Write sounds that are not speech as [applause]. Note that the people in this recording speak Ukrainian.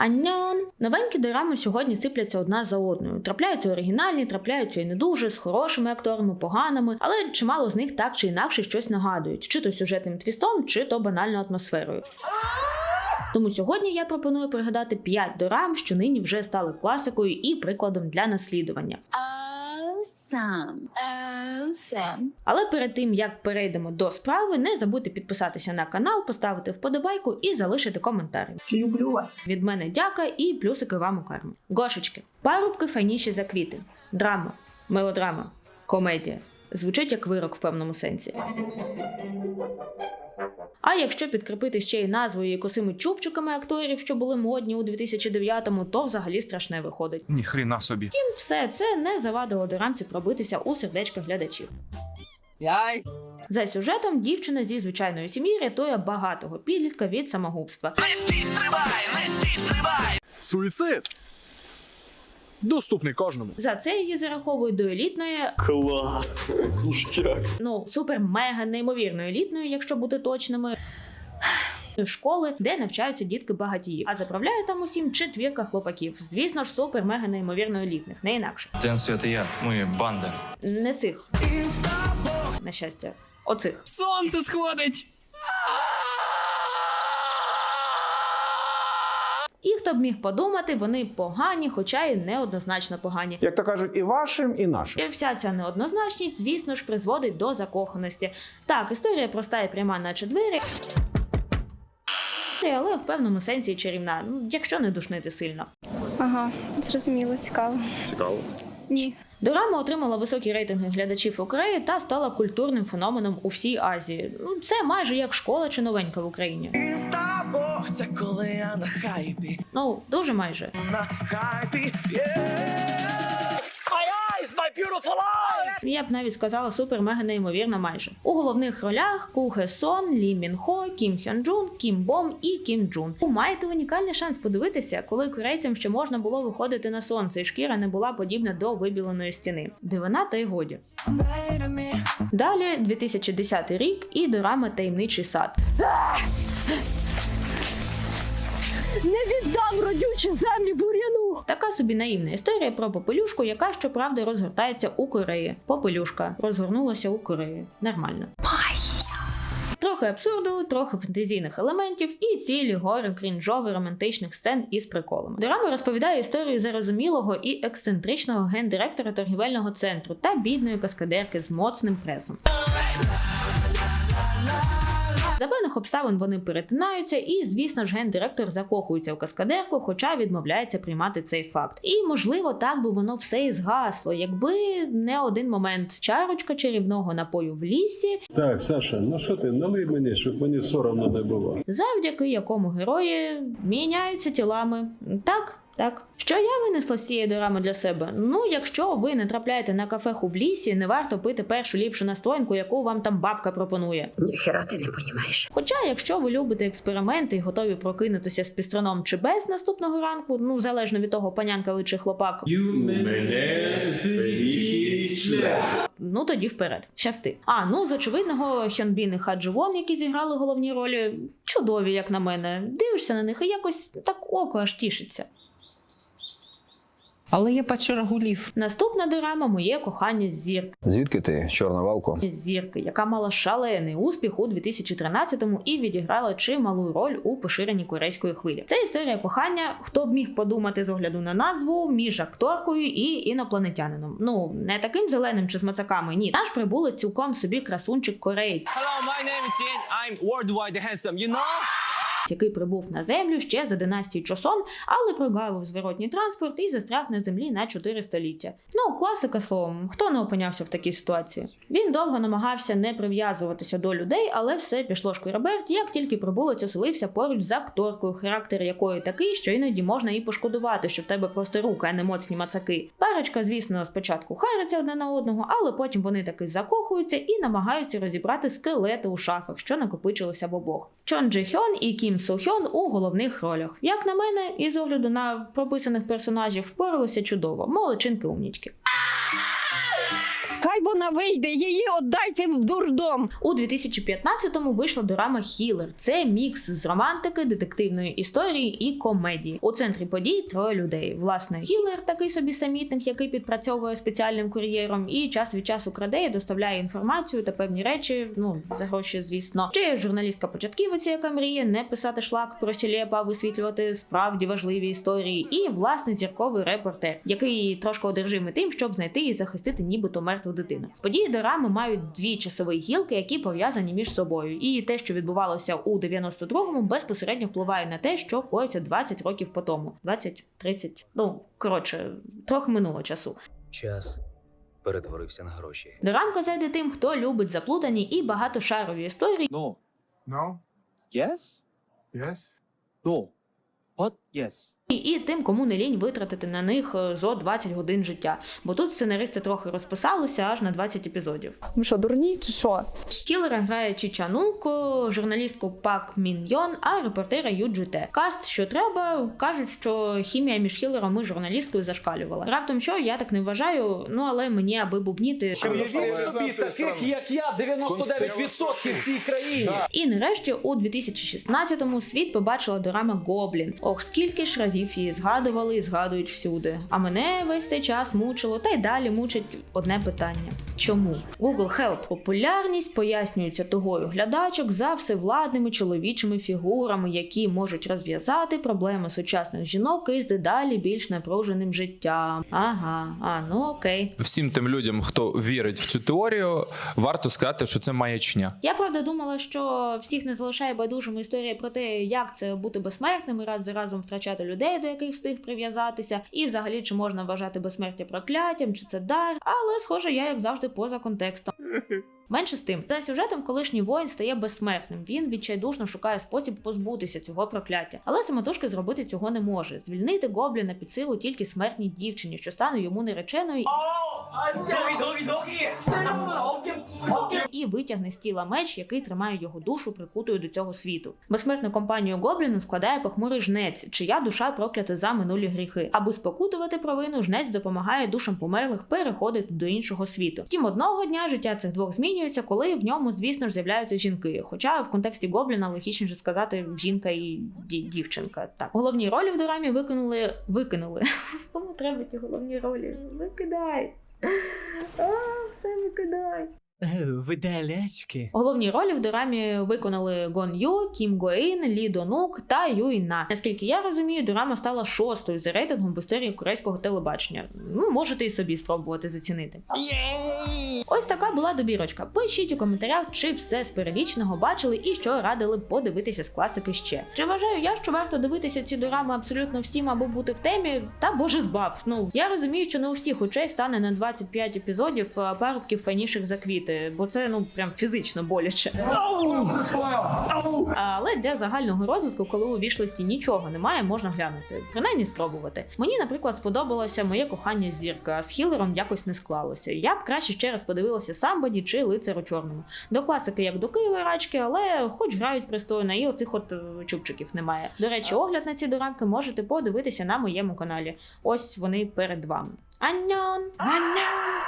Аньон! Новенькі дорами сьогодні сипляться одна за одною. Трапляються оригінальні, трапляються і не дуже, з хорошими акторами, поганими, але чимало з них так чи інакше щось нагадують, чи то сюжетним твістом, чи то банальною атмосферою. Тому сьогодні я пропоную пригадати 5 дорам, що нині вже стали класикою і прикладом для наслідування. Awesome. сам. Але перед тим як перейдемо до справи, не забудьте підписатися на канал, поставити вподобайку і залишити коментар. Люблю вас. Від мене дяка і плюсики вам у карму. Гошечки, парубки файніші за квіти, драма, мелодрама, комедія. Звучить як вирок в певному сенсі. А якщо підкріпити ще й назвою і косими чубчиками акторів, що були модні у 2009-му, то взагалі страшне виходить. Ні хріна собі. Втім, все це не завадило дорамці пробитися у сердечка глядачів. Яй! За сюжетом дівчина зі звичайної сім'ї рятує багатого підлітка від самогубства. Суїцид! Доступний кожному. За це її зараховують до елітної, Клас! [laughs] Ніштяк! ну супер мега неймовірно елітної, якщо бути точними. Школи, де навчаються дітки багатіїв, а заправляє там усім четвірка хлопаків. Звісно ж, супер мега неймовірно елітних, не інакше. Ден Свят і я, ми банда. Не цих на щастя, оцих. Сонце сходить! І хто б міг подумати, вони погані, хоча й неоднозначно погані. Як то кажуть, і вашим, і нашим. І вся ця неоднозначність, звісно ж, призводить до закоханості. Так, історія проста і пряма, наче двері. Але в певному сенсі чарівна, якщо не душнити сильно. Ага, зрозуміло, цікаво. Цікаво. Ні. Дорама отримала високі рейтинги глядачів у Кореї та стала культурним феноменом у всій Азії. Ну, Це майже як школа чи новенька в Україні. Інстабог, це коли я на хайпі, Ну, дуже майже. на хайпі, yeah. My eyes, my beautiful eyes! Я б навіть сказала супер мега неймовірно майже. У головних ролях Ку Хе Сон, Лі Мін Хо, Кім Хьон Джун, Кім Бом і Кім Джун. У маєте унікальний шанс подивитися, коли корейцям ще можна було виходити на сонце, і шкіра не була подібна до вибіленої стіни. Дивина та й годі. Далі 2010 рік і дорама Таємничий сад. Не віддам родючі землі бур'яну. Така собі наївна історія про попелюшку, яка щоправда розгортається у Кореї. Попелюшка розгорнулася у Кореї. Нормально. Трохи абсурду, трохи фантазійних елементів і цілі гори крінжових романтичних сцен із приколами. Дорама розповідає історію зарозумілого і ексцентричного гендиректора торгівельного центру та бідної каскадерки з моцним пресом. За певних обставин вони перетинаються, і, звісно ж, гендиректор закохується в каскадерку, хоча відмовляється приймати цей факт. І можливо, так би воно все і згасло, якби не один момент чарочка чарівного напою в лісі, Так, Саша, ну що ти, налий мені, щоб мені соромно не було. завдяки якому герої міняються тілами. Так. Так, що я винесла з цієї дорами для себе? Ну, якщо ви не трапляєте на кафеху в лісі, не варто пити першу ліпшу настоянку, яку вам там бабка пропонує. Ніхера ти не понімаєш. Хоча, якщо ви любите експерименти і готові прокинутися з пістроном чи без наступного ранку, ну залежно від того, панянка ви чи хлопак, ну тоді вперед. Щасти. А ну з очевидного Хьонбін і Хадживон, які зіграли головні ролі, чудові, як на мене. Дивишся на них і якось так око аж тішиться. Але я бачу рагулів. Наступна дорама моє кохання з зірки. Звідки ти, чорна валко? з зірки, яка мала шалений успіх у 2013-му і відіграла чималу роль у поширенні корейської хвилі. Це історія кохання, хто б міг подумати з огляду на назву між акторкою і інопланетянином. Ну не таким зеленим чи з мацаками. Ні, наш прибулець цілком собі красунчик кореєць, Hello, my name is Jin. I'm worldwide handsome, you know? Який прибув на землю ще за династії Чосон, але прогавив зворотній транспорт і застряг на землі на 4 століття. Ну, класика словом, хто не опинявся в такій ситуації? Він довго намагався не прив'язуватися до людей, але все пішло шкураберть, як тільки прибулець оселився поруч з акторкою, характер якої такий, що іноді можна і пошкодувати, що в тебе просто руки, а не моцні мацаки. Парочка, звісно, спочатку хариться одне на одного, але потім вони таки закохуються і намагаються розібрати скелети у шафах, що накопичилися в обох. Чон Джи Хьон і Кім Су Хьон у головних ролях. Як на мене, і з огляду на прописаних персонажів впоралися чудово. Молодчинки умнічки. Вона вийде, її віддайте в дурдом. У 2015-му вийшла дорама Хілер. Це мікс з романтики, детективної історії і комедії. У центрі подій троє людей. Власне, Хілер такий собі самітник, який підпрацьовує спеціальним кур'єром, і час від часу краде і доставляє інформацію та певні речі. Ну за гроші, звісно. Ще журналістка початківиця, яка мріє не писати шлак про сілепа, висвітлювати справді важливі історії. І власне зірковий репортер, який трошки одержимий тим, щоб знайти і захистити нібито мертву дитину. Події дорами мають дві часові гілки, які пов'язані між собою. І те, що відбувалося у 92-му, безпосередньо впливає на те, що коїться 20 років по тому. 20-30, ну коротше, трохи минуло часу. Час перетворився на гроші. Дорамка зайде тим, хто любить заплутані і багатошарові історії, No. No? Yes? Yes? No. What? Yes. І, і тим, кому не лінь витратити на них е, зо 20 годин життя. Бо тут сценаристи трохи розписалися аж на 20 епізодів. Ми що, дурні чи що? Кілера грає Чічанук, журналістку Пак Мін Йон, а репортера Ю Джу Те. Каст, що треба, кажуть, що хімія між Хілером і журналісткою зашкалювала. Раптом що я так не вважаю. Ну але мені аби бубніти. Уявіть собі таких, як я, 99% в цій країні. І нарешті у 2016-му світ побачила дорама Гоблін. Ох, скільки ж разів її згадували і згадують всюди. А мене весь цей час мучило, та й далі мучить одне питання: чому Google Help популярність пояснюється тугою глядачок за всевладними чоловічими фігурами, які можуть розв'язати проблеми сучасних жінок із дедалі більш напруженим життям. Ага, а ну окей. Всім тим людям, хто вірить в цю теорію, варто сказати, що це маячня. Я правда думала, що всіх не залишає байдужими історія про те, як це бути безсмертним і раз за разом втрачати людей, до яких встиг прив'язатися, і взагалі чи можна вважати безсмертя прокляттям, чи це дар. Але схоже, я як завжди поза контекстом. [laughs] Менше з тим, за сюжетом колишній воїн стає безсмертним. Він відчайдушно шукає спосіб позбутися цього прокляття, але самотужки зробити цього не може. Звільнити гобліна під силу тільки смертній дівчині, що стане йому нареченою і витягне з тіла меч, який тримає його душу прикутою до цього світу. Безсмертну компанію Гобліна складає похмурий жнець, чия душа проклята за минулі гріхи. Аби спокутувати провину, жнець допомагає душам померлих переходити до іншого світу. Втім, одного дня життя цих двох змінюється, коли в ньому, звісно ж, з'являються жінки. Хоча в контексті Гобліна логічніше сказати жінка і дівчинка. Так, головні ролі в дорамі викинули. Викинули. [laughs] Кому треба ті головні ролі? Викидай. А, все викидай. Видалячки. Головні ролі в дорамі виконали Гон Ю, Кім Гоін, Лі Донук та Юй На. Наскільки я розумію, дорама стала шостою за рейтингом в історії корейського телебачення. Ну, можете і собі спробувати зацінити. Ось така була добірочка. Пишіть у коментарях, чи все з переліченого бачили і що радили подивитися з класики ще. Чи вважаю я, що варто дивитися ці дорами абсолютно всім, аби бути в темі? Та боже збав. Ну я розумію, що не у всіх очей стане на 25 епізодів парубків файніших за квіти, бо це ну прям фізично боляче. Але для загального розвитку, коли у вішлисті нічого немає, можна глянути, принаймні спробувати. Мені, наприклад, сподобалося моє кохання зірка, а з хілером якось не склалося. Я б краще ще раз подивилася самбаді чи лицар у чорному. До класики як до Києва рачки, але хоч грають пристойно, і оцих от е, чубчиків немає. До речі, огляд на ці дорамки можете подивитися на моєму каналі. Ось вони перед вами. Аньон! Аньон!